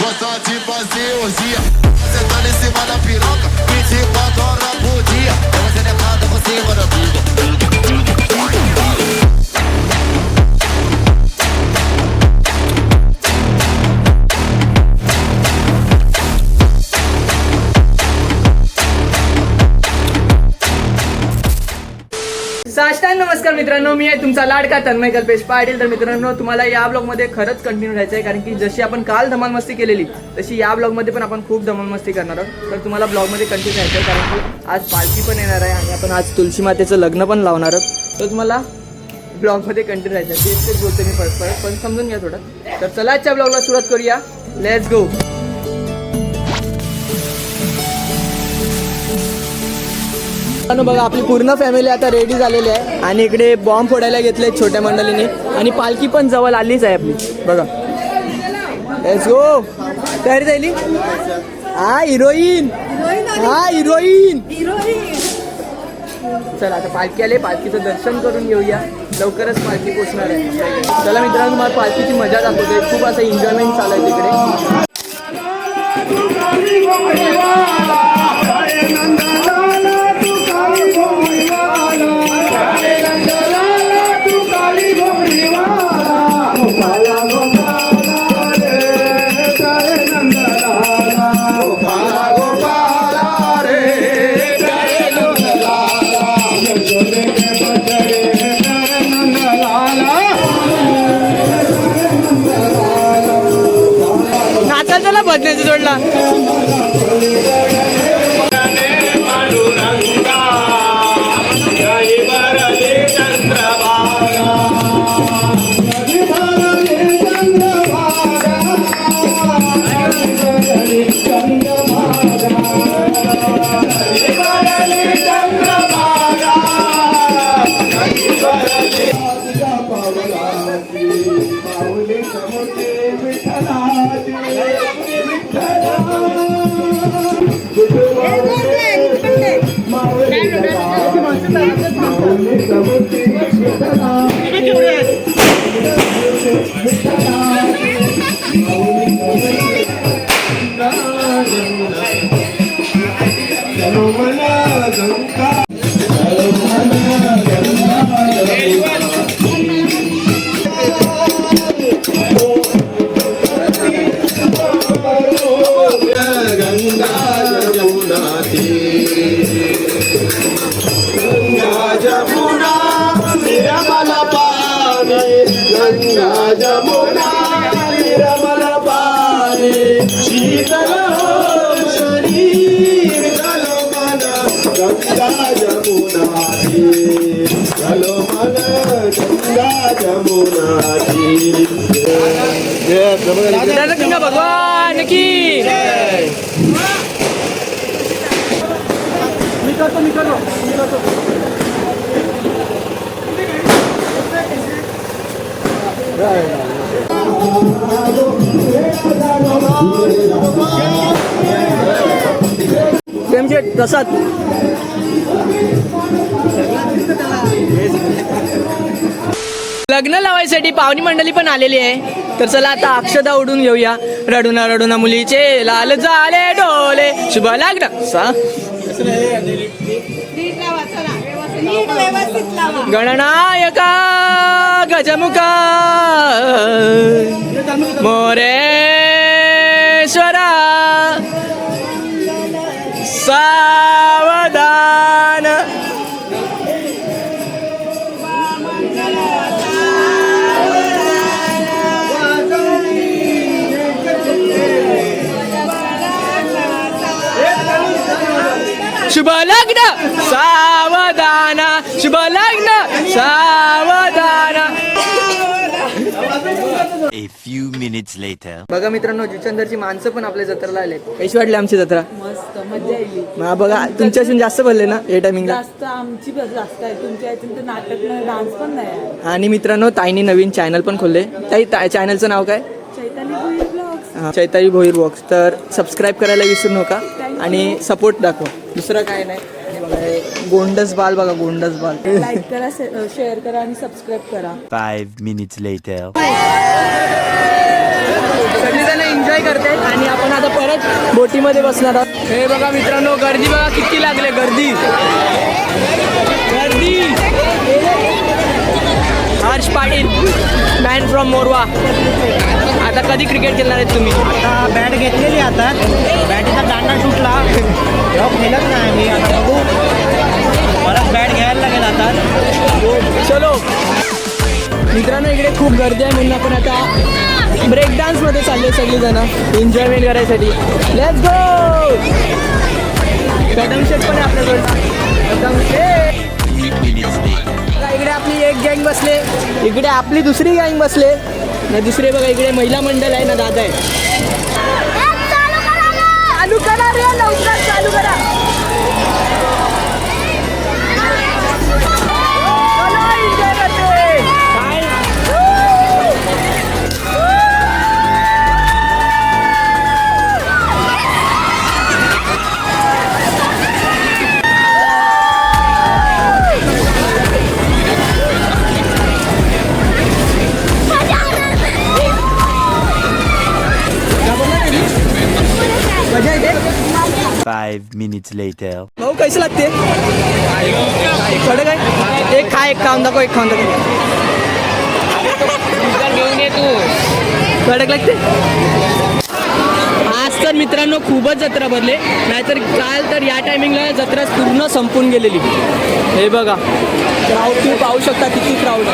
gosta de fazer orgia. Sentando em cima da piroca, 24 horas por dia. Ela sentada por cima da bunda. साष्टान नमस्कार मित्रांनो मी आहे तुमचा लाडका तन्मय कल्पेश पाटील. तर मित्रांनो तुम्हाला या ब्लॉगमध्ये खरंच कंटिन्यू राहायचं आहे कारण की जशी आपण काल धमाल मस्ती केलेली तशी या ब्लॉगमध्ये पण आपण खूप धमाल मस्ती करणार आहोत. तर तुम्हाला ब्लॉगमध्ये कंटिन्यू राहायचं आहे कारण की आज पालखी पण येणार आहे आणि आपण आज तुळशी मातेचं लग्न पण लावणार आहोत. तर तुम्हाला ब्लॉगमध्ये कंटिन्यू राहायचं आहे. तेच तेच बोलतो मी परत परत पण समजून घ्या थोडं. तर चला आजच्या ब्लॉगला सुरुवात करूया. लेट्स गो मित्रांनो बघा आपली पूर्ण फॅमिली आता रेडी झालेली आहे. आणि इकडे बॉम्ब फोडायला घेतले छोट्या मंडळीने. आणि पालखी पण जवळ आलीच आहे आपली. बघा. लेट्स गो तयारी झाली? हा हिरोईन हा हिरोईन चला आता पालखी आले पालखीचं दर्शन करून घेऊया. लवकरच पालखी पोचणार आहे. चला मित्रांनो मला पालखीची मजा दाखवते. खूप असं एन्जॉयमेंट चालू आहे तिकडे. नाचा चला बदण्याचा जोडला गंगा भगवान की मी करतो मी करतो मी करतो प्रेमशेठ प्रसाद. लग्न लावायसाठी पाहुणी मंडळी पण आलेली आहे. तर चला आता अक्षदा उडून घेऊया. रडुना रडुना मुलीचे लाल झाले डोले शुभ लग्न सा. नीट व्यवस्थित लावा. गणनायका. गजमुखा मोरेश्वरा शुभ लग्न सावधान शुभ लग्न सावधान. A few minutes later. बघा मित्रांनो जुचंदरची माणसं पण आपल्या जत्रेला आले कशी वाटली आमची जत्रा? मस्त मजा येईल मग बघा तुमच्यासून जास्त बोलले ना या टायमिंगला जास्त आमची बस जास्त आहे. तुमच्या तर नाटक नाही डान्स पण नाही आहे. आणि मित्रांनो ताईनी नवीन चॅनल पण खोलले. ताई चॅनलचं नाव काय? चैताली भोईर ब्लॉग्स हा, चैताली भोईर बॉक्स तर सबस्क्राईब करायला विसरू नका आणि सपोर्ट दाखवा. दुसरं काय नाही. आणि बघा हे गोंडस बाल बघा गोंडस बाल. लाईक करा शेअर करा आणि सबस्क्राईब करा. Five minutes later. सगळेजण एन्जॉय करतायत आणि बोटीमध्ये बसणार आहोत. हे बघा मित्रांनो गर्दी बघा किती लागले गर्दी. गर्दी. Harsh Patil man from Morwa. आता कधी क्रिकेट खेळणार आहेत तुम्ही? आता बॅट घेतलेली आता. बॅटीचा दांडा तुटला तेव्हा खेळत नाही मी आता बघू. परत बॅट घ्यायला लागेल आता. चलो. मित्रांनो इकडे खूप गर्दी आहे म्हणून आपण आता ब्रेक डान्समध्ये चालले सगळीजण. एन्जॉयमेंट करायसाठी. लेट्स गो कदम शेट पण आहे आपल्याकडं. कदम शेट इकडे आपली एक गँग बसले. इकडे आपली दुसरी गँग बसले. ना दुसरे बघा इकडे महिला मंडळ आहे ना दादा आहे. चालू करा. Minutes later. भाऊ कैसे लागते? काय? एक खा एक खाऊन दाखव एक खाऊन दाखव. घेऊन ये तू कडक लागते? आज तर मित्रांनो खूपच जत्रा भरले. नाहीतर काल तर या टायमिंगला जत्रा पूर्ण संपून गेलेली. हे बघा. क्राऊड तुम्ही पाहू शकता किती क्राऊड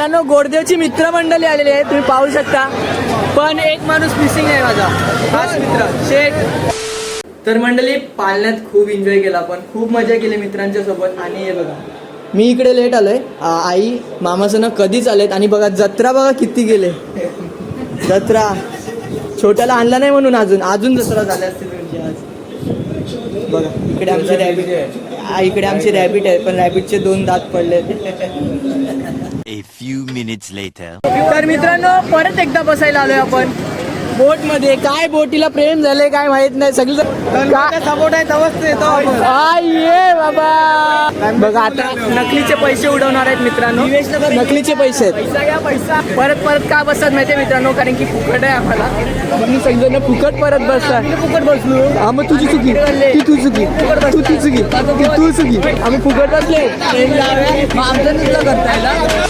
मित्रांनो गोडदेवची मित्रमंडळी आलेली आहे. तुम्ही पाहू शकता. पण एक माणूस मिसिंग आहे माझा. खास मित्र. शेख तर मंडळी पालण्यात खूप एन्जॉय केला पण खूप मजा केली मित्रांच्या सोबत. आणि हे बघा. मी इकडे लेट आलोय. आई मामासनं कधीच आलेत. आणि बघा जत्रा बघा किती गेले. जत्रा. छोट्याला आणला नाही म्हणून अजून. अजून जत्रा झाल्या असतील तुमची आज. बघा इकडे आमची रॅबिट इकडे आमची रॅबिट आहे पण रॅबिटचे दोन दात पडले A few minutes later. तर मित्रांनो परत एकदा बसायला आलोय आपण. बोटमध्ये काय बोटीला प्रेम झाले काय माहीत नाही. सगळी सपोर्ट आहे तवच येतो ये बाबा. बघा आता नकलीचे पैसे उडवणार आहेत मित्रांनो. नकलीचे पैसे आहेत. पैसा घ्या पैसा. परत परत का बसतात माहितीये मित्रांनो? कारण की फुकट आहे आम्हाला. तुम्ही सगळेजण फुकट परत बसतात फुकट बसलो. हा मग तुझी चुकी. ती तू चुकी. तू ती चुकी. ती तू चुकी आम्ही फुकट बसले. आमचं नुसतं करताय